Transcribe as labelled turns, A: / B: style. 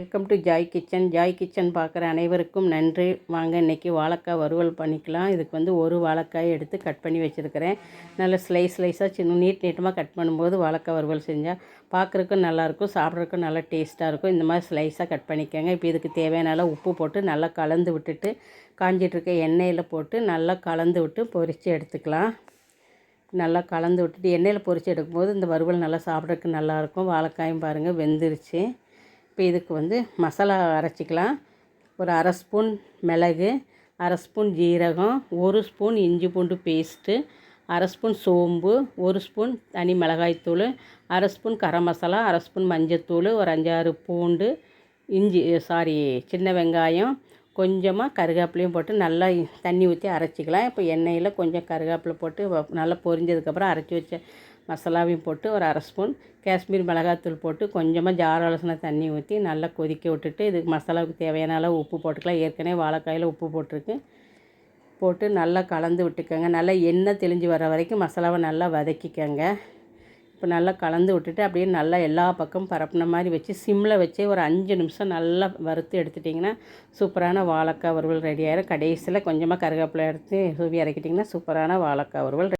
A: Welcome to joy kitchen joy kitchen பார்க்குற அனைவருக்கும் நன்றி. வாங்க இன்றைக்கி வாழைக்காய் வறுவல் பண்ணிக்கலாம். இதுக்கு வந்து ஒரு வாழைக்காய் எடுத்து கட் பண்ணி வச்சுருக்கிறேன். நல்லா ஸ்லைஸ் ஸ்லைஸாக சின்ன நீட் நீட்டமாக கட் பண்ணும்போது வாழைக்காய் வறுவல் செஞ்சால் பார்க்குறக்கும் நல்லாயிருக்கும் சாப்பிட்றதுக்கும் நல்லா டேஸ்ட்டாக இருக்கும். இந்த மாதிரி ஸ்லைஸாக கட் பண்ணிக்கோங்க. இப்போ இதுக்கு தேவையான அளவு உப்பு போட்டு நல்லா கலந்து விட்டுட்டு காஞ்சிட்ருக்க எண்ணெயில் போட்டு நல்லா கலந்து விட்டு பொரித்து எடுத்துக்கலாம். நல்லா கலந்து விட்டுட்டு எண்ணெயில் பொரித்து எடுக்கும்போது இந்த வறுவல் நல்லா சாப்பிட்றதுக்கு நல்லாயிருக்கும் வாழைக்காயும் பாருங்கள் வெந்துருச்சு. இப்போ இதுக்கு வந்து மசாலா அரைச்சிக்கலாம். ஒரு அரை ஸ்பூன் மிளகு அரை ஸ்பூன் ஜீரகம் ஒரு ஸ்பூன் இஞ்சி பூண்டு பேஸ்ட்டு அரை ஸ்பூன் சோம்பு ஒரு ஸ்பூன் தனி மிளகாய்த்தூள் அரை ஸ்பூன் கரம் மசாலா அரை ஸ்பூன் மஞ்சத்தூள் ஒரு அஞ்சாறு பூண்டு இஞ்சி சாரி சின்ன வெங்காயம் கொஞ்சமாக கருகாப்பிலையும் போட்டு நல்லா தண்ணி ஊற்றி அரைச்சிக்கலாம். இப்போ எண்ணெயில் கொஞ்சம் கருகாப்பில் போட்டு நல்லா பொரிஞ்சதுக்கப்புறம் அரைச்சி வச்ச மசாலாவையும் போட்டு ஒரு அரை ஸ்பூன் காஷ்மீர் மிளகாத்தூள் போட்டு கொஞ்சமாக ஜார் அலசின தண்ணி ஊற்றி நல்லா கொதிக்க விட்டுட்டு இதுக்கு மசாலாவுக்கு தேவையான அளவு உப்பு போட்டுக்கலாம். ஏற்கனவே வாழைக்காயில் உப்பு போட்டிருக்கு. போட்டு நல்லா கலந்து விட்டுக்கோங்க. நல்லா எண்ணெய் தெளிஞ்சு வர வரைக்கும் மசாலாவை நல்லா வதக்கிக்கோங்க. இப்போ நல்லா கலந்து விட்டுட்டு அப்படியே நல்லா எல்லா பக்கமும் பரப்புன மாதிரி வச்சு சிம்மில் வச்சு ஒரு அஞ்சு நிமிஷம் நல்லா வறுத்து எடுத்துட்டிங்கன்னா சூப்பரான வாழைக்காய் வறுவல் ரெடி ஆகிடும் கடைசியில் கொஞ்சமாக கருவேப்பிலை எடுத்து சூவி இறக்கிட்டிங்கன்னா சூப்பரான வாழைக்காய் வறுவல்